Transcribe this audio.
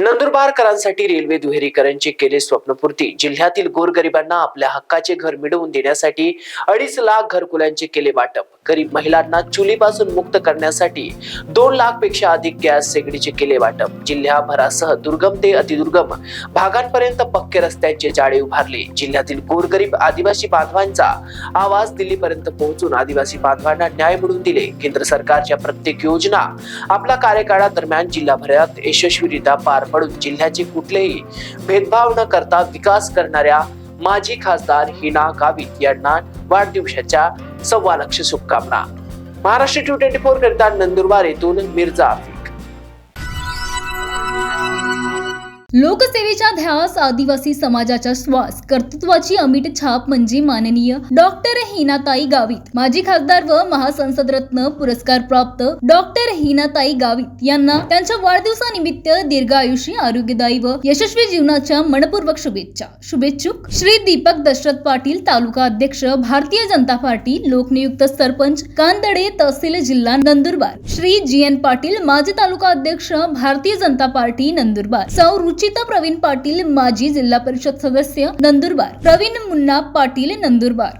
नंदुरबारकरांसाठी railway दुहेरीकरणचे केले स्वप्नपूर्ती. जिल्ह्यातील गोरगरिबांना आपल्या हक्काचे घर मिळवून देण्यासाठी अडीच लाख घरकुलांचे केले वाटप. गरीब महिलांना चुलीपासून मुक्त करण्यासाठी दोन लाखपेक्षा अधिक गॅस शेगडीचे केले वाटप. जिल्ह्याभरासह दुर्गम ते अतिदुर्गम भागांपर्यंत पक्के रस्त्यांचे जाळे उभारले. जिल्ह्यातील गोरगरीब आदिवासी बांधवांचा आवाज दिल्लीपर्यंत पोहोचून आदिवासी बांधवांना न्याय मिळवून दिले. केंद्र सरकारच्या प्रत्येक योजना आपल्या कार्यकाळादरम्यान जिल्हाभरात यशस्वीरित्या पार पडून जिल्ह्याचे कुठलेही भेदभाव न करता विकास करणाऱ्या माजी खासदार हिना गावित यांना वाढदिवसाच्या सव्वा लक्ष शुभकामना. महाराष्ट्र टू ट्वेंटी फोर करिता नंदुरबार येथून मिर्झा लोकसेवेच्या ध्यास आदिवासी समाजाच्या श्वास कर्तृत्वाची अमिट छाप म्हणजे माननीय डॉक्टर हिनाताई गावित. माजी खासदार व महासंसदरत्न पुरस्कार प्राप्त डॉक्टर हिनाताई गावित यांना त्यांच्या वाढदिवसानिमित्त दीर्घ आयुष्य आरोग्यदायी व यशस्वी जीवनाच्या मनपूर्वक शुभेच्छा. शुभेच्छुक श्री दीपक दशरथ पाटील तालुका अध्यक्ष भारतीय जनता पार्टी लोकनियुक्त सरपंच कांदडे तहसील जिल्हा नंदुरबार. श्री जी एन पाटील माजी तालुका अध्यक्ष भारतीय जनता पार्टी नंदुरबार. सौ सुचिता प्रवीण पाटील माजी जिल्हा परिषद सदस्य नंदुरबार प्रवीण मुन्ना पाटील नंदुरबार.